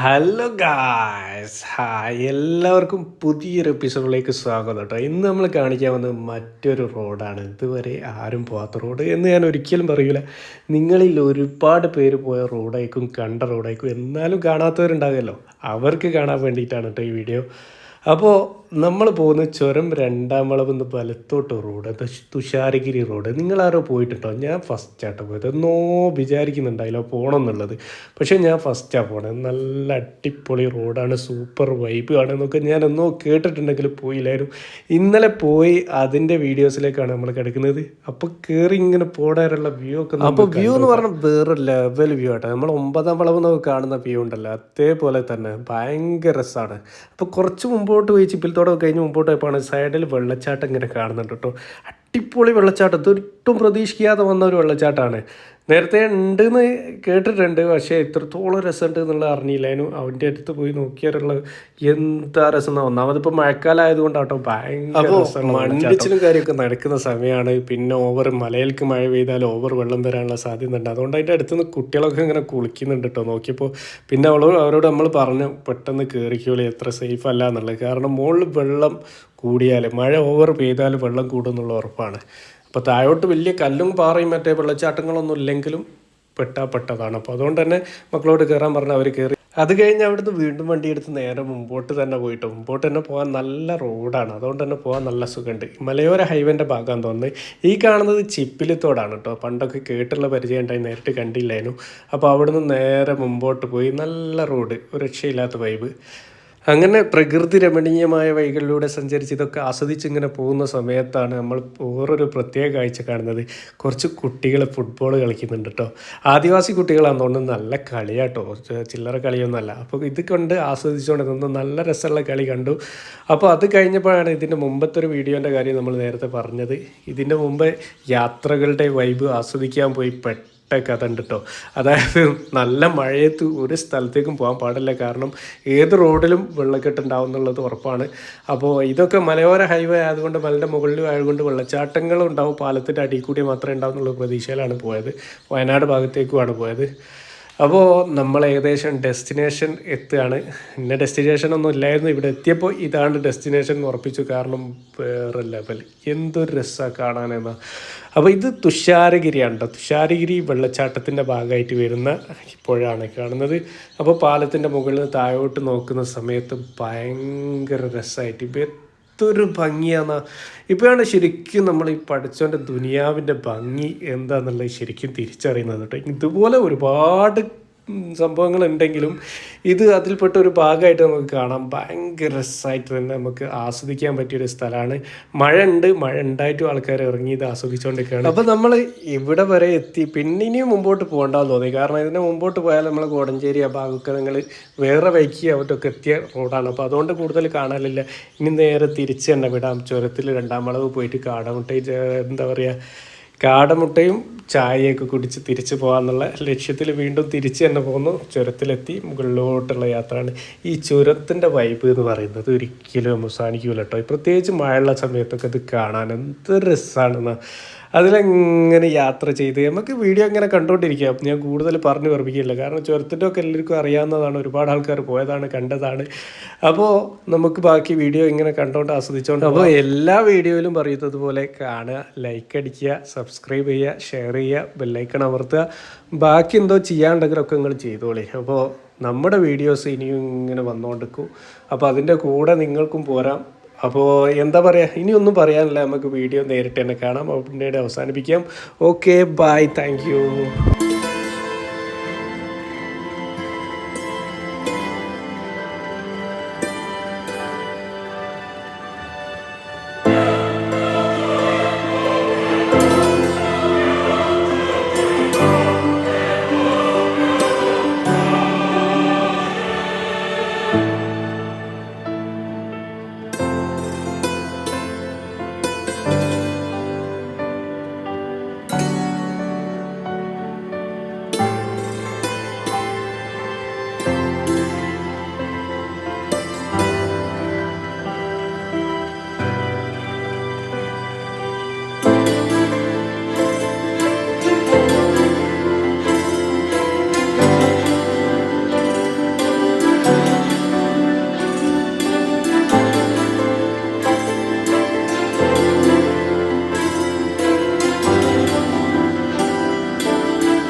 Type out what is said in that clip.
Hello guys hi എല്ലാവർക്കും പുതിയൊരു എപ്പിസോഡിലേക്ക് സ്വാഗതം കേട്ടോ ഇന്ന് നമ്മൾ കാണിക്കാൻ വന്നത് മറ്റൊരു റോഡാണ് ഇതുവരെ ആരും പോകാത്ത റോഡ് എന്ന് ഞാൻ ഒരിക്കലും പറയൂല. നിങ്ങളിൽ ഒരുപാട് പേര് പോയ റോഡായിരിക്കും കണ്ട റോഡായിരിക്കും എന്നാലും കാണാത്തവരുണ്ടാകുമല്ലോ. അവർക്ക് കാണാൻ വേണ്ടിയിട്ടാണ് കേട്ടോ ഈ വീഡിയോ അപ്പോൾ നമ്മൾ പോകുന്ന ചുരം രണ്ടാം വളവ് നിന്ന് വലത്തോട്ട് റോഡ് തുഷാരഗിരി റോഡ് നിങ്ങളാരോ പോയിട്ടുണ്ടോ? ഞാൻ ഫസ്റ്റ് ആട്ടോ പോയത്. എന്നോ വിചാരിക്കുന്നുണ്ടായില്ല പോകണം എന്നുള്ളത്. പക്ഷേ ഞാൻ ഫസ്റ്റാണ് പോണത് നല്ല അടിപൊളി റോഡാണ് സൂപ്പർ വൈബ് ആണ് എന്നൊക്കെ ഞാൻ എന്നോ കേട്ടിട്ടുണ്ടെങ്കിൽ പോയില്ലായിരുന്നു. ഇന്നലെ പോയി അതിന്റെ വീഡിയോസിലേക്കാണ് നമ്മൾ കിടക്കുന്നത്. അപ്പോൾ കയറി ഇങ്ങനെ പോടാനുള്ള വ്യൂ ഒക്കെ അപ്പോൾ വ്യൂ എന്ന് പറഞ്ഞാൽ വേറെ ലെവൽ വ്യൂ ആട്ടോ. നമ്മൾ ഒമ്പതാം വളവ് നമുക്ക് കാണുന്ന വ്യൂ ഉണ്ടല്ലോ. അതേപോലെ തന്നെ ഭയങ്കര രസമാണ് അപ്പോൾ കുറച്ച് മുമ്പോട്ട് പോയി ചിപ്പിലത്തോടെ കഴിഞ്ഞ് മുമ്പോട്ട് പോയപ്പോഴാണ് സൈഡിൽ വെള്ളച്ചാട്ടം ഇങ്ങനെ കാണുന്നുണ്ട് കേട്ടോ. അടിപൊളി വെള്ളച്ചാട്ടം. ഒട്ടും പ്രതീക്ഷിക്കാതെ വന്ന ഒരു വെള്ളച്ചാട്ടമാണ്. നേരത്തെ ഉണ്ടെന്ന് കേട്ടിട്ടുണ്ട് പക്ഷേ ഇത്രത്തോളം രസമുണ്ട് അറിഞ്ഞില്ല. അതിന് അവന്റെ അടുത്ത് പോയി നോക്കിയാലുള്ള എന്താ രസം എന്നാ ഒന്നാമത് ഇപ്പോൾ മഴക്കാലമായതുകൊണ്ടാട്ടോ ഭയങ്കര മണ്ണിച്ചിലും കാര്യമൊക്കെ നടക്കുന്ന സമയമാണ് പിന്നെ ഓവർ മലയിലേക്ക് മഴ പെയ്താൽ ഓവർ വെള്ളം വരാനുള്ള സാധ്യത ഉണ്ട് അതുകൊണ്ട് അതിന്റെ അടുത്ത് നിന്ന് കുട്ടികളൊക്കെ ഇങ്ങനെ കുളിക്കുന്നുണ്ട് കേട്ടോ നോക്കിയപ്പോൾ പിന്നെ അവളോട് അവരോട് നമ്മൾ പറഞ്ഞു പെട്ടെന്ന് കയറിക്കോളി എത്ര സേഫ് അല്ല എന്നുള്ളത്. കാരണം മുകളിൽ വെള്ളം കൂടിയാൽ മഴ ഓവർ പെയ്താൽ വെള്ളം കൂടുന്നുള്ള ഉറപ്പാണ്. അപ്പോൾ താഴോട്ട് വലിയ കല്ലും പാറയും മറ്റേ വെള്ളച്ചാട്ടങ്ങളൊന്നും ഇല്ലെങ്കിലും പെട്ടാ പെട്ടതാണ്. അപ്പോൾ അതുകൊണ്ട് തന്നെ മക്കളോട് കയറാൻ പറഞ്ഞ് അവർ കയറി അത് കഴിഞ്ഞ് അവിടുന്ന് വീണ്ടും വണ്ടി എടുത്ത് നേരെ മുമ്പോട്ട് തന്നെ പോയിട്ട് മുമ്പോട്ട് തന്നെ പോകാൻ നല്ല റോഡാണ്. അതുകൊണ്ട് തന്നെ പോകാൻ നല്ല സുഖമുണ്ട്. മലയോര ഹൈവേന്റെ ഭാഗം തോന്നുന്നത് ഈ കാണുന്നത് ചിപ്പിലിത്തോടാണ് കേട്ടോ. പണ്ടൊക്കെ കേട്ടുള്ള പരിചയം ഉണ്ടായി നേരിട്ട് കണ്ടില്ലായിരുന്നു. അപ്പോൾ അവിടുന്ന് നേരെ മുമ്പോട്ട് പോയി. നല്ല റോഡ്. ഒരു രക്ഷയില്ലാത്ത വൈബ് അങ്ങനെ പ്രകൃതി രമണീയമായ വഴികളിലൂടെ സഞ്ചരിച്ച് ഇതൊക്കെ ആസ്വദിച്ചിങ്ങനെ പോകുന്ന സമയത്താണ് നമ്മൾ വേറൊരു പ്രത്യേക കാഴ്ച കാണുന്നത്. കുറച്ച് കുട്ടികൾ ഫുട്ബോൾ കളിക്കുന്നുണ്ട് കേട്ടോ ആദിവാസി കുട്ടികളാണെന്ന് തോന്നുന്നു നല്ല കളിയാട്ടോ. ചില്ലറ കളിയൊന്നുമല്ല. അപ്പോൾ ഇത് കണ്ട് ആസ്വദിച്ചുകൊണ്ട് നിന്ന് നല്ല രസമുള്ള കളി കണ്ടു. അപ്പോൾ അത് കഴിഞ്ഞപ്പോഴാണ് ഇതിന്റെ മുമ്പത്തെ ഒരു വീഡിയോന്റെ കാര്യം നമ്മൾ നേരത്തെ പറഞ്ഞത്. ഇതിന്റെ മുമ്പ് യാത്രകളുടെ വൈബ് ആസ്വദിക്കാൻ പോയി. പെട്ടെന്ന് കഥ ഉണ്ട് കേട്ടോ അതായത് നല്ല മഴയത്ത് ഒരു സ്ഥലത്തേക്കും പോകാൻ പാടില്ല. കാരണം ഏത് റോഡിലും വെള്ളക്കെട്ട് ഉണ്ടാവും എന്നുള്ളത് ഉറപ്പാണ്. അപ്പോൾ ഇതൊക്കെ മലയോര ഹൈവേ ആയതുകൊണ്ട് മലയുടെ മുകളിലും ആയതുകൊണ്ട് വെള്ളച്ചാട്ടങ്ങളും ഉണ്ടാവും. പാലത്തിന്റെ അടിയിൽ കൂടി മാത്രമേ ഉണ്ടാവും എന്നുള്ള പ്രതീക്ഷയിലാണ് പോയത്. വയനാട് ഭാഗത്തേക്കുമാണ് പോയത്. അപ്പോൾ നമ്മൾ ഏകദേശം ഡെസ്റ്റിനേഷൻ എത്തുകയാണ്. ഇന്ന ഡെസ്റ്റിനേഷൻ ഒന്നും ഇല്ലായിരുന്നു. ഇവിടെ എത്തിയപ്പോൾ ഇതാണ് ഡെസ്റ്റിനേഷൻ എന്ന് ഉറപ്പിച്ചു. കാരണം വേറെ ലെവൽ എന്തൊരു രസമാണ് കാണാനെന്നാ. അപ്പോൾ ഇത് തുഷാരഗിരിയാണ് കേട്ടോ തുഷാരഗിരി വെള്ളച്ചാട്ടത്തിന്റെ ഭാഗമായിട്ട് വരുന്ന ഇപ്പോഴാണ് കാണുന്നത്. അപ്പോൾ പാലത്തിന്റെ മുകളിൽ നിന്ന് താഴോട്ട് നോക്കുന്ന സമയത്ത് ഭയങ്കര രസമായിട്ട് ഇപ്പോൾ എന്തൊരു ഭംഗിയാണ് ഇപ്പോഴാണ് ശരിക്കും നമ്മൾ ഈ പഠിച്ചോന്റെ ദുനിയാവിന്റെ ഭംഗി എന്താണെന്നുള്ളത് ശരിക്കും തിരിച്ചറിയുന്നത് കേട്ടോ ഇതുപോലെ ഒരുപാട് സംഭവങ്ങൾ ഉണ്ടെങ്കിലും ഇത് അതിൽപ്പെട്ട ഒരു ഭാഗമായിട്ട് നമുക്ക് കാണാം. ഭയങ്കര രസമായിട്ട് തന്നെ നമുക്ക് ആസ്വദിക്കാൻ പറ്റിയൊരു സ്ഥലമാണ്. മഴ ഉണ്ട് മഴ ഉണ്ടായിട്ടും ആൾക്കാർ ഇറങ്ങി ഇത് ആസ്വദിച്ചുകൊണ്ടിരിക്കുകയാണ് അപ്പോൾ നമ്മൾ ഇവിടെ വരെ എത്തി. പിന്നെ ഇനിയും മുമ്പോട്ട് പോകണ്ടെന്ന് തോന്നി. കാരണം ഇതിന് മുമ്പോട്ട് പോയാൽ നമ്മൾ കോടഞ്ചേരി ആ ഭാഗമൊക്കെ നിങ്ങൾ വേറെ വൈക്കി അവരൊക്കെ എത്തിയ റോഡാണ്. അപ്പോൾ അതുകൊണ്ട് കൂടുതൽ കാണാനില്ല ഇനി നേരെ തിരിച്ച് തന്നെ വിടാം. ചുരത്തിൽ രണ്ടാം വളവ് പോയിട്ട് കാടമുട്ടയും ചെ- എന്താ പറയുക കാടമുട്ടയും ചായയൊക്കെ കുടിച്ച് തിരിച്ചു പോകാന്നുള്ള ലക്ഷ്യത്തിൽ വീണ്ടും തിരിച്ചു തന്നെ പോകുന്നു. ചുരത്തിലെത്തി മുകളിലോട്ടുള്ള യാത്രയാണ് ഈ ചുരത്തിന്റെ വൈബ് എന്ന് പറയുന്നത്. ഒരിക്കലും അവസാനിക്കൂല കേട്ടോ. പ്രത്യേകിച്ച് മഴയുള്ള സമയത്തൊക്കെ ഇത് കാണാൻ എന്ത് രസമാണെന്ന് അതിലെങ്ങനെ യാത്ര ചെയ്ത്? നമുക്ക് വീഡിയോ ഇങ്ങനെ കണ്ടുകൊണ്ടിരിക്കാം ഞാൻ കൂടുതൽ പറഞ്ഞു പറപ്പിക്കില്ല കാരണം ചുരത്തിന്റെ ഒക്കെ എല്ലാവർക്കും അറിയാവുന്നതാണ്. ഒരുപാട് ആൾക്കാർ പോയതാണ് കണ്ടതാണ്. അപ്പോൾ നമുക്ക് ബാക്കി വീഡിയോ ഇങ്ങനെ കണ്ടുകൊണ്ട് ആസ്വദിച്ചുകൊണ്ട് അപ്പോൾ എല്ലാ വീഡിയോയിലും പറയുന്നത് പോലെ കാണുക ലൈക്ക് അടിക്കുക സബ്സ്ക്രൈബ് ചെയ്യുക ഷെയർ ചെയ്യുക ബെല്ലൈക്കൺ അമർത്തുക. ബാക്കി എന്തോ ചെയ്യാണ്ടെങ്കിലൊക്കെ നിങ്ങൾ ചെയ്തോളി. അപ്പോൾ നമ്മുടെ വീഡിയോസ് ഇനിയും ഇങ്ങനെ വന്നുകൊണ്ടിരിക്കും അപ്പോൾ അതിന്റെ കൂടെ നിങ്ങൾക്കും പോരാം. അപ്പോൾ എന്താ പറയുക ഇനിയൊന്നും പറയാനില്ല. നമുക്ക് വീഡിയോ നേരിട്ട് തന്നെ കാണാം. പിന്നീട് അവസാനിപ്പിക്കാം. Okay bye thank